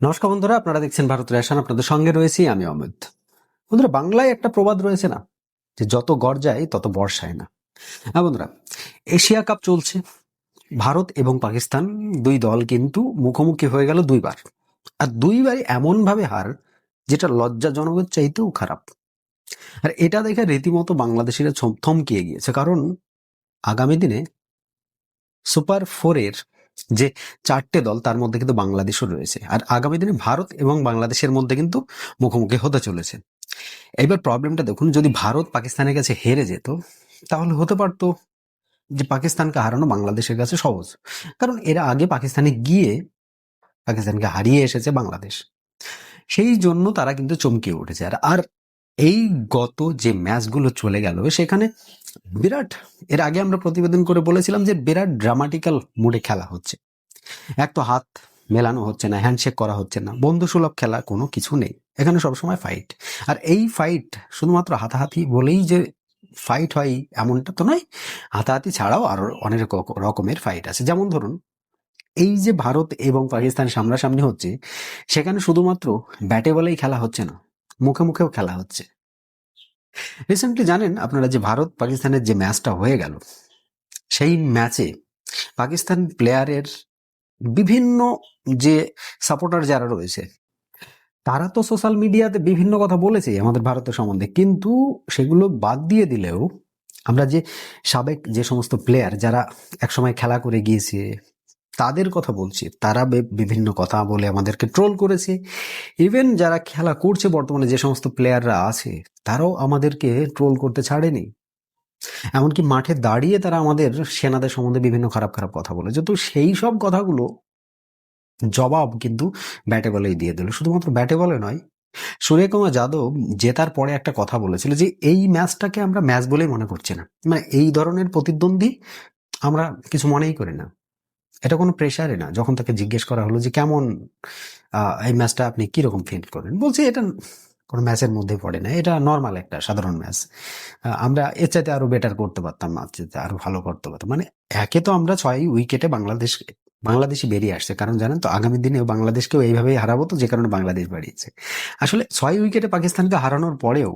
নমস্কার বন্ধুরা, আপনারা দেখছেন ভারত রেশন, আপনাদের সঙ্গে রয়েছি আমি অমিত। বন্ধুরা, বাংলায় একটা প্রবাদ রয়েছে না, যে যত গর্জায় তত বর্ষায় না। হ্যাঁ বন্ধুরা, এশিয়া কাপ চলছে। ভারত এবং পাকিস্তান দুই দল কিন্তু মুখোমুখি হয়ে গেল দুইবার। আর দুইবারই এমন ভাবে হার, যেটা লজ্জাজনকের চাইতেও খারাপ। আর এটা দেখে রীতিমতো বাংলাদেশিরা থমকিয়ে গিয়েছে। কারণ আগামী দিনে সুপার ফোরের যে চারটে দল তার মধ্যে কিন্তু বাংলাদেশও রয়েছে। আর আগামী দিনে ভারত এবং বাংলাদেশের মধ্যে কিন্তু মুখোমুখি হতে চলেছে। এবার প্রবলেমটা দেখুন, যদি ভারত পাকিস্তানের কাছে হেরে যেত, তাহলে হতে পারতো যে পাকিস্তানকে হারানো বাংলাদেশের কাছে সহজ। কারণ এরা আগে পাকিস্তানে গিয়ে পাকিস্তানকে হারিয়ে এসেছে বাংলাদেশ। সেই জন্য তারা কিন্তু চমকিয়ে উঠেছে। আর আর এই গত যে ম্যাচগুলো চলে গেল, সেখানে বিরাট, এর আগে আমরা প্রতিবেদন করে বলেছিলাম যে বিরাট ড্রামাটিক্যাল মুডে খেলা হচ্ছে। এক তো হাত মেলানো হচ্ছে না হ্যান্ডশেক করা হচ্ছে না, বন্ধুসুলভ খেলা কোনো কিছু নেই, এখানে সবসময় ফাইট আর এই ফাইট শুধুমাত্র হাতাহাতি বলেই যে ফাইট হয়, এমনটা তো নয়, হাতাহাতি ছাড়াও আরও অনেক রক- রকমের ফাইট আছে। যেমন ধরুন, এই যে ভারত এবং পাকিস্তান সামনাসামনি হচ্ছে, সেখানে শুধুমাত্র ব্যাটে বলেই খেলা হচ্ছে না মুখে মুখেও খেলা হচ্ছে। রিসেন্টলি জানেন আপনারা যে ভারত পাকিস্তানের যে ম্যাচটা হয়ে গেল, সেই ম্যাচে পাকিস্তান প্লেয়ারের বিভিন্ন যে সাপোর্টার যারা রয়েছে, তারা তো সোশ্যাল মিডিয়াতে বিভিন্ন কথা বলেছে আমাদের ভারতের সম্বন্ধে। কিন্তু সেগুলো বাদ দিয়ে দিলেও আমরা যে সাবেক যে সমস্ত প্লেয়ার যারা একসময় খেলা করে গিয়েছে তাদের কথা বলছি, তারা বিভিন্ন কথা বলে আমাদেরকে ট্রোল করেছে। ইভেন যারা খেলা করছে বর্তমানে যে সমস্ত প্লেয়াররা আছে, তারাও আমাদেরকে ট্রোল করতে ছাড়েনি। এমনকি মাঠে দাঁড়িয়ে তারা আমাদের সেনাদের সম্বন্ধে বিভিন্ন খারাপ খারাপ কথা বলেছে তো সেই সব কথাগুলো জবাব কিন্তু ব্যাটে বলেই দিয়ে দিল। শুধুমাত্র ব্যাটে বলে নয়, সূর্যকুমার যাদব জেতার পরে একটা কথা বলেছিল যে, এই ম্যাচটাকে আমরা ম্যাচ বলেই মনে করছি না। মানে এই ধরনের প্রতিদ্বন্দ্বী আমরা কিছু মনেই করি না। এটা কোনো প্রেশারে না। যখন তাকে জিজ্ঞেস করা হলো যে, কেমন এই ম্যাচটা আপনি কীরকম ফিল করেন? বলছে, এটা কোনো ম্যাচের মধ্যে পড়ে না। এটা নর্মাল একটা সাধারণ ম্যাচ। আমরা এর চাইতে আরও বেটার করতে পারতাম চাইতে আরও ভালো করতে পারতাম। মানে একে তো আমরা ছয় উইকেটে বাংলাদেশ বাংলাদেশি বেরিয়ে আসছে। কারণ জানেন তো, আগামী দিনে বাংলাদেশকেও এইভাবেই হারাবো তো, যে কারণে বাংলাদেশ বাড়িয়েছে আসলে ছয় উইকেটে পাকিস্তানকে হারানোর পরেও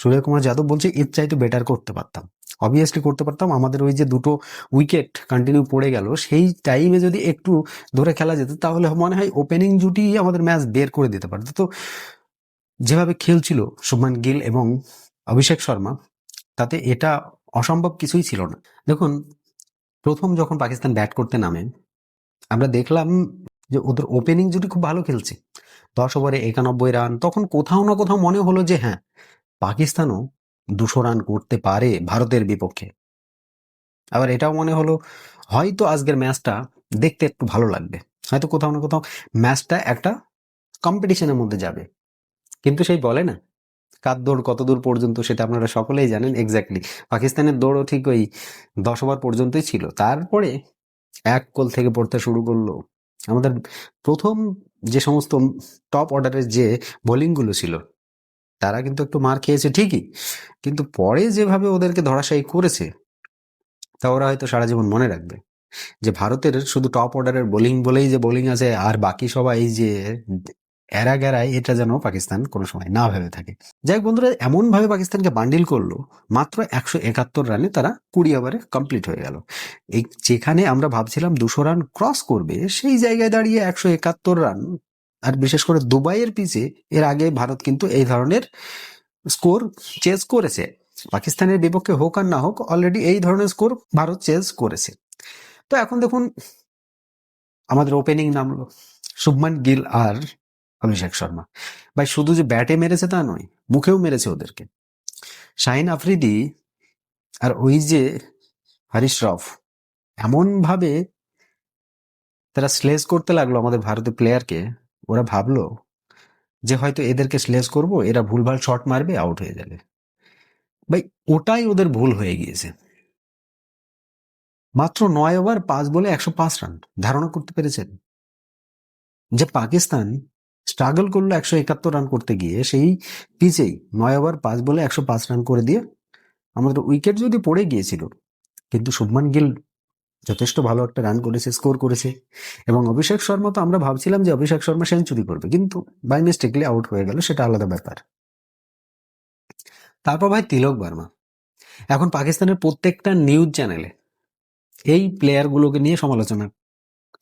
সূর্যকুমার যাদব বলছে, এর চাইতে বেটার করতে পারতাম। অবভিয়াসলি করতে পারতাম। আমাদের ওই যে দুটো উইকেট কন্টিনিউ পড়ে গেল, সেই টাইমে যদি একটু ধরে খেলা যেত, তাহলে মনে হয় ওপেনিং জুটি আমাদের ম্যাচ বের করে দিতে পারতো। তো যেভাবে খেলছিল শুভমান গিল এবং অভিষেক শর্মা, তাতে এটা অসম্ভব কিছুই ছিল না। দেখুন, প্রথম যখন পাকিস্তান ব্যাট করতে নামে, আমরা দেখলাম যে ওদের ওপেনিং জুটি খুব ভালো খেলছে। দশ ওভারে একানব্বই রান তখন কোথাও না কোথাও মনে হলো যে হ্যাঁ পাকিস্তানও দুশো রান করতে পারে ভারতের বিপক্ষে। আবার এটাও মনে হলো, হয়তো আজকের ম্যাচটা দেখতে একটু ভালো লাগবে। হয়তো কোথাও না কোথাও ম্যাচটা একটা কম্পিটিশনের মধ্যে যাবে। কিন্তু সেই বলে না, কার দৌড় কত দূর পর্যন্ত সেটা আপনারা সকলেই জানেন এক্স্যাক্টলি পাকিস্তানের দৌড়ও ঠিক ওই দশ ওভার পর্যন্তই ছিল। তারপরে এক কোল থেকে পড়তে শুরু করল। আমাদের প্রথম যে সমস্ত টপ অর্ডারের যে বোলিংগুলো ছিল তারা কিন্তু একটু মার খেয়েছে ঠিকই। কিন্তু পরে যেভাবে ওদেরকে ধরাশায়ী করেছে, তা ওরা হয়তো সারা জীবন মনে রাখবে। যে ভারতের শুধু টপ অর্ডারের বোলিং বলেই যে বোলিং আছে, আর বাকি সবাই যে এরা গেরায়, এটা যেন পাকিস্তান কোনো সময় না ভেবে থাকে। যাই হোক বন্ধুরা এমন ভাবে পাকিস্তানকে বান্ডিল করল, মাত্র একশো একাত্তর রানে তারা কুড়ি ওভারে কমপ্লিট হয়ে গেল। এই যেখানে আমরা ভাবছিলাম দুশো রান ক্রস করবে, সেই জায়গায় দাঁড়িয়ে একশো একাত্তর রান আর বিশেষ করে দুবাইয়ের পিছে এর আগে ভারত কিন্তু এই ধরনের স্কোর চেজ করেছে। পাকিস্তানের বিপক্ষে হোক আর না হোক অলরেডি এই ধরনের স্কোর ভারত চেজ করেছে। তো এখন দেখুন, আমাদের ওপেনিং নামলো শুভমান গিল আর অভিষেক শর্মা। ভাই, শুধু যে ব্যাটে মেরেছে তা নয়, মুখেও মেরেছে ওদেরকে। শাহিন আফ্রিদি আর ওই যে হারিশ রফ এমন ভাবে তারা স্লেজ করতে লাগল আমাদের ভারতীয় প্লেয়ারকে ওরা ভাবলো যে হয়তো এদেরকে স্লেজ করব, এরা ভুলভাল শট মারবে আউট হয়ে যাবে। ভাই, ওটাই ওদের ভুল হয়ে গিয়েছে। মাত্র নয় ওভার পাঁচ বলে একশো পাঁচ রান ধারণা করতে পেরেছেন? যে পাকিস্তান স্ট্রাগল করল একশো একাত্তর রান করতে গিয়ে, সেই পিচেই নয় ওভার পাঁচ বলে একশো পাঁচ রান করে দিয়ে, আমাদের উইকেট যদি পড়ে গিয়েছিল, কিন্তু শুভমান গিল যথেষ্ট ভালো একটা রান করেছে স্কোর করেছে। এবং অভিষেক শর্মা তো আমরা ভাবছিলাম যে অভিষেক শর্মা সেঞ্চুরি করবে, কিন্তু বাই মিস্টেকলি আউট হয়ে গেল, সেটা আলাদা ব্যাপার। তারপর ভাই তিলক বর্মা। এখন পাকিস্তানের প্রত্যেকটা নিউজ চ্যানেলে এই প্লেয়ারগুলোকে নিয়ে সমালোচনা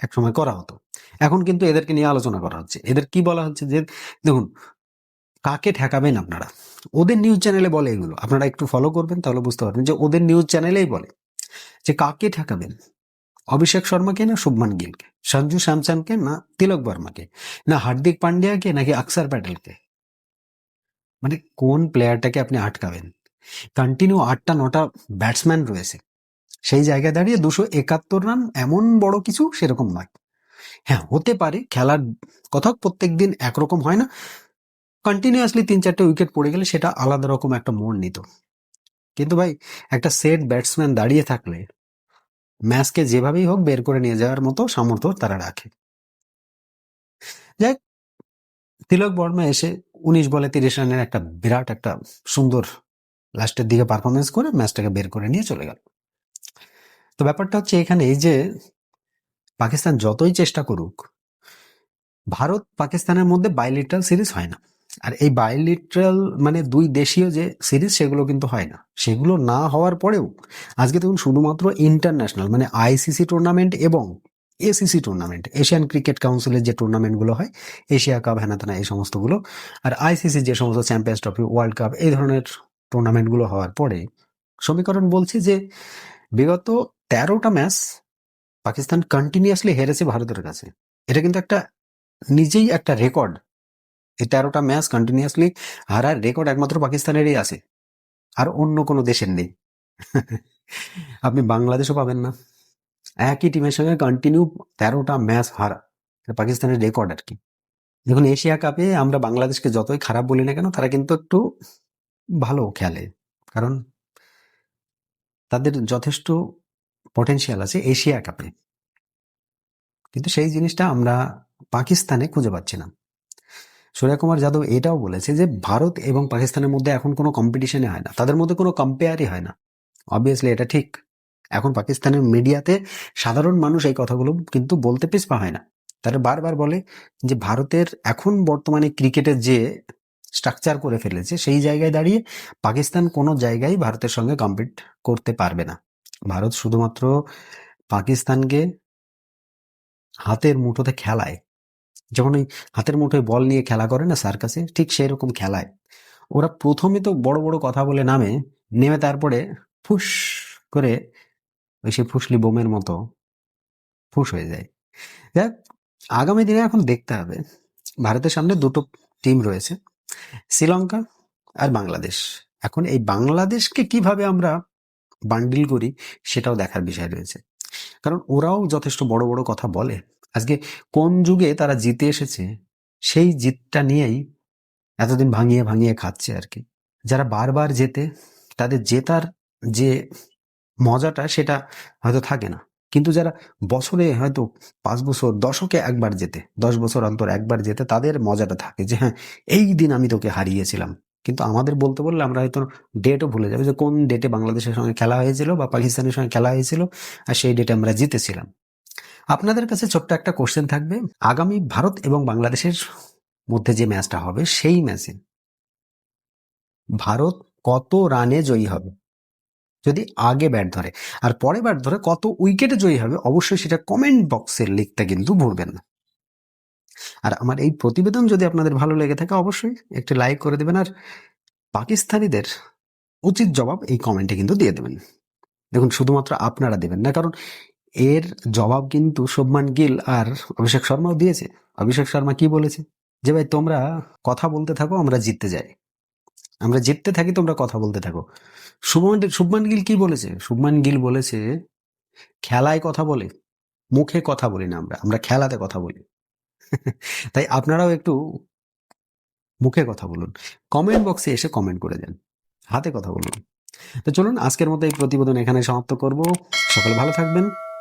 একসময় করা হতো। এখন কিন্তু এদেরকে নিয়ে আলোচনা করা হচ্ছে। এদের কি বলা হচ্ছে যে, দেখুন, কাকে ঠেকাবেন আপনারা? ওদের নিউজ চ্যানেলে বলে এগুলো। আপনারা একটু ফলো করবেন, তাহলে বুঝতে পারবেন যে ওদের নিউজ চ্যানেলেই বলে। যে কাকে ঠেকাবেন? অভিষেক শর্মাকে না শুভমান গিলকে? সঞ্জু স্যামসনকে না তিলক বর্মাকে? না হার্দিক পান্ডিয়াকে নাকি আকসার প্যাটেলকে? মানে কোন প্লেয়ারটাকে আপনি আটকাবেন? কন্টিনিউ আটটা নটা ব্যাটসম্যান রয়েছে। সেই জায়গায় দাঁড়িয়ে দুশো একাত্তর রান এমন বড় কিছু সেরকম নয়। হ্যাঁ হতে পারে খেলার কথা প্রত্যেক দিন একরকম হয় না। কন্টিনিউয়াসলি তিন চারটে উইকেট পড়ে গেলে সেটা আলাদা রকম একটা মোড় নিত। কিন্তু ভাই, একটা সেট ব্যাটসম্যান দাঁড়িয়ে থাকলে ম্যাচকে যেভাবেই হোক বের করে নিয়ে যাওয়ার মতো সামর্থ্য তারা রাখে। যাই তিলক বর্মা এসে উনিশ বলে তিরিশ রানের একটা বিরাট একটা সুন্দর লাস্টের দিকে পারফরমেন্স করে ম্যাচটাকে বের করে নিয়ে চলে গেল। তো ব্যাপারটা হচ্ছে এখানে এই যে পাকিস্তান যতই চেষ্টা করুক ভারত পাকিস্তানের মধ্যে বাইলিটারাল সিরিজ হয় না। আর এই বাইলিটারাল মানে দুই দেশীয় যে সিরিজ, সেগুলো কিন্তু হয় না। সেগুলো না হওয়ার পরেও আজকে দেখুন শুধুমাত্র ইন্টারন্যাশনাল মানে আইসিসি টুর্নামেন্ট এবং এসিসি টুর্নামেন্ট এশিয়ান ক্রিকেট কাউন্সিলের যে টুর্নামেন্টগুলো হয় এশিয়া কাপ হ্যানাতানা এই সমস্তগুলো আর আইসিসি যে সমস্ত চ্যাম্পিয়ন্স ট্রফি ওয়ার্ল্ড কাপ এই ধরনের টুর্নামেন্টগুলো হওয়ার পরে সমীকরণ বলছে যে বিগত তেরোটা ম্যাচ পাকিস্তান কন্টিনিউয়াসলি হেরেছে ভারতের কাছে। এটা কিন্তু একটা নিজেই একটা রেকর্ড এই তেরোটা ম্যাচ কন্টিনিউয়াসলি হারার রেকর্ড একমাত্র পাকিস্তানেরই আছে। আর অন্য কোনো দেশের নেই। আপনি বাংলাদেশও পাবেন না। একই টিমের সঙ্গে কন্টিনিউ তেরোটা ম্যাচ হারা পাকিস্তানের রেকর্ড আর কি। দেখুন, এশিয়া কাপে আমরা বাংলাদেশকে যতই খারাপ বলি না কেন, তারা কিন্তু একটু ভালো খেলে। কারণ তাদের যথেষ্ট পটেনশিয়াল আছে এশিয়া কাপে কিন্তু সেই জিনিসটা আমরা পাকিস্তানে খুঁজে পাচ্ছি না। সূর্য কুমার যাদব এটাও বলেছে যে ভারত এবং পাকিস্তানের মধ্যে এখন কোনো কম্পিটিশনে হয় না। তাদের মধ্যে কোনো কম্পেয়ারই হয় না। অবভিয়াসলি এটা ঠিক। এখন পাকিস্তানের মিডিয়াতে সাধারণ মানুষ এই কথাগুলো কিন্তু বলতে পিছপা হয় না। তারা বারবার বলে যে ভারতের এখন বর্তমানে ক্রিকেটের যে স্ট্রাকচার করে ফেলেছে, সেই জায়গায় দাঁড়িয়ে পাকিস্তান কোনো জায়গায় ভারতের সঙ্গে কম্পিট করতে পারবে না। ভারত শুধুমাত্র পাকিস্তানকে হাতের মুঠোতে খেলায় যখন ওই হাতের মুঠোয় বল নিয়ে খেলা করে না সার্কাসে, ঠিক সেই রকম খেলায়। ওরা প্রথমে তো বড় বড় কথা বলে নামে, নেমে তারপরে ফুস করে ওই সে ফুসলি বোমের মতো ফুস হয়ে যায়। দেখ আগামী দিনে এখন দেখতে হবে। ভারতের সামনে দুটো টিম রয়েছে, শ্রীলঙ্কা আর বাংলাদেশ। এখন এই বাংলাদেশকে কীভাবে আমরা বান্ডিল করি, সেটাও দেখার বিষয় রয়েছে। কারণ ওরাও যথেষ্ট বড় বড় কথা বলে। আজকে কোন যুগে তারা জিতে এসেছে, সেই জিতটা নিয়েই এতদিন ভাঙিয়ে ভাঙিয়ে খাচ্ছে আর কি। যারা বারবার জেতে, তাদের জেতার যে মজাটা, সেটা হয়তো থাকে না। কিন্তু যারা বছরে হয়তো পাঁচ বছর, দশকে একবার যেতে দশ বছর অন্তর একবার যেতে তাদের মজাটা থাকে যে হ্যাঁ এই দিন আমি তোকে হারিয়েছিলাম। কিন্তু আমাদের বলতে বললে আমরা হয়তো ডেটও ভুলে যাব যে, কোন ডেটে বাংলাদেশের সঙ্গে খেলা হয়েছিল বা পাকিস্তানের সঙ্গে খেলা হয়েছিল, আর সেই ডেটে আমরা জিতেছিলাম। আপনাদের কাছে ছোট্ট একটা কোশ্চেন থাকবে। আগামী ভারত এবং বাংলাদেশের মধ্যে যে ম্যাচটা হবে, সেই ম্যাচে ভারত কত রানে জয়ী হবে? যদি আগে ব্যাট ধরে। আর পরে ব্যাট ধরে কত উইকেটে জয়ী হবে, অবশ্যই সেটা কমেন্ট বক্সে লিখতে কিন্তু ভুলবেন না। আর আমার এই প্রতিবেদন যদি আপনাদের ভালো লেগে থাকে, অবশ্যই একটি লাইক করে দেবেন। আর পাকিস্তানিদের উচিত জবাব এই কমেন্টে কিন্তু দিয়ে দেবেন। দেখুন, শুধুমাত্র আপনারা দেবেন না, কারণ এর জবাব কিন্তু শুভমান গিল আর অভিষেক শর্মাও দিয়েছে। অভিষেক শর্মা কি বলেছে? যে ভাই, তোমরা কথা বলতে থাকো, আমরা জিততে যাই। আমরা জিততে থাকি, তোমরা কথা বলতে থাকো। শুভমান শুভমান গিল কি বলেছে? শুভমান গিল বলেছে, খেলায় কথা বলে, মুখে কথা বলি না আমরা আমরা খেলাতে কথা বলি। তাই আপনারাও একটু মুখে কথা বলুন। কমেন্ট বক্সে এসে কমেন্ট করে দেন হাতে কথা বলুন। তো চলুন, আজকের মতো এই প্রতিবেদন এখানে সমাপ্ত করব। সকলে ভালো থাকবেন।